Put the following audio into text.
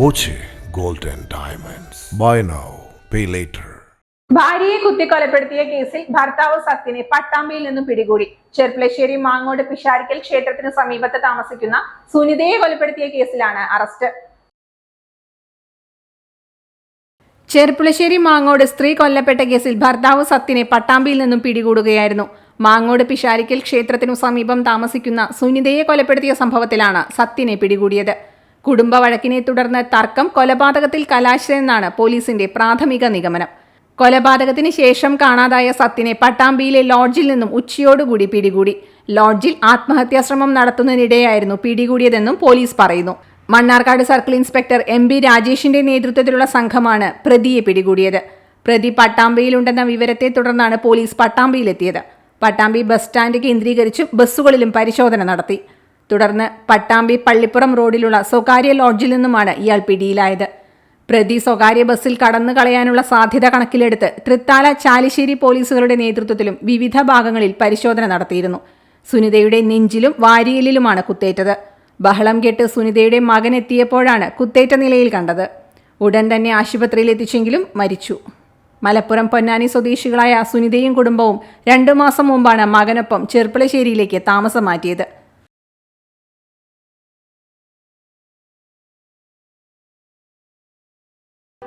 Boche golden diamonds. Buy now pay later ഭാര്യയെ കുത്തിക്കൊലപ്പെടുത്തിയ കേസിൽ ഭർത്താവ് സത്യനെ പട്ടാമ്പിയിൽ നിന്നും പിടികൂടി. ചെർപ്പളശ്ശേരി മാങ്ങോട് പിഷാരിക്കൽ ക്ഷേത്രത്തിന് സമീപത്ത് താമസിക്കുന്ന സുനിതയെ കൊലപ്പെടുത്തിയ കേസിലാണ് അറസ്റ്റ്. ചെർപ്പുളശ്ശേരി മാങ്ങോട് സ്ത്രീ കൊല്ലപ്പെട്ട കേസിൽ ഭർത്താവ് സത്യനെ പട്ടാമ്പിയിൽ നിന്നും പിടികൂടുകയായിരുന്നു. മാങ്ങോട് പിഷാരിക്കൽ ക്ഷേത്രത്തിനു സമീപം താമസിക്കുന്ന സുനിതയെ കൊലപ്പെടുത്തിയ സംഭവത്തിലാണ് സത്യനെ പിടികൂടിയത്. കുടുംബ വഴക്കിനെ തുടർന്ന് തർക്കം കൊലപാതകത്തിൽ കലാശിച്ചതെന്നാണ് പോലീസിന്റെ പ്രാഥമിക നിഗമനം. കൊലപാതകത്തിന് ശേഷം കാണാതായ സത്യനെ പട്ടാമ്പിയിലെ ലോഡ്ജിൽ നിന്നും ഉച്ചയോടുകൂടി പിടികൂടി. ലോഡ്ജിൽ ആത്മഹത്യാശ്രമം നടത്തുന്നതിനിടെയായിരുന്നു പിടികൂടിയതെന്നും പോലീസ് പറയുന്നു. Mannarkkad circle inspector M B രാജേഷിന്റെ നേതൃത്വത്തിലുള്ള സംഘമാണ് പ്രതിയെ പിടികൂടിയത്. പ്രതി പട്ടാമ്പിയിലുണ്ടെന്ന വിവരത്തെ തുടർന്നാണ് പോലീസ് പട്ടാമ്പിയിലെത്തിയത്. പട്ടാമ്പി ബസ് സ്റ്റാൻഡ് കേന്ദ്രീകരിച്ചും ബസ്സുകളിലും പരിശോധന നടത്തി. തുടർന്ന് പട്ടാമ്പി പള്ളിപ്പുറം റോഡിലുള്ള സ്വകാര്യ ലോഡ്ജിൽ നിന്നുമാണ് ഇയാൾ പിടിയിലായത്. പ്രതി സ്വകാര്യ ബസ്സിൽ കടന്നു കളയാനുള്ള സാധ്യത കണക്കിലെടുത്ത് തൃത്താല ചാലിശ്ശേരി പോലീസുകളുടെ നേതൃത്വത്തിലും വിവിധ ഭാഗങ്ങളിൽ പരിശോധന നടത്തിയിരുന്നു. സുനിതയുടെ നെഞ്ചിലും വാരിയലിലുമാണ് കുത്തേറ്റത്. ബഹളം കേട്ട് സുനിതയുടെ മകൻ എത്തിയപ്പോഴാണ് കുത്തേറ്റ നിലയിൽ കണ്ടത്. ഉടൻ തന്നെ ആശുപത്രിയിൽ എത്തിച്ചെങ്കിലും മരിച്ചു. മലപ്പുറം പൊന്നാനി സ്വദേശികളായ സുനിതയും കുടുംബവും രണ്ടു മാസം മുമ്പാണ് മകനൊപ്പം ചെർപ്പളശ്ശേരിയിലേക്ക് താമസം മാറ്റിയത്.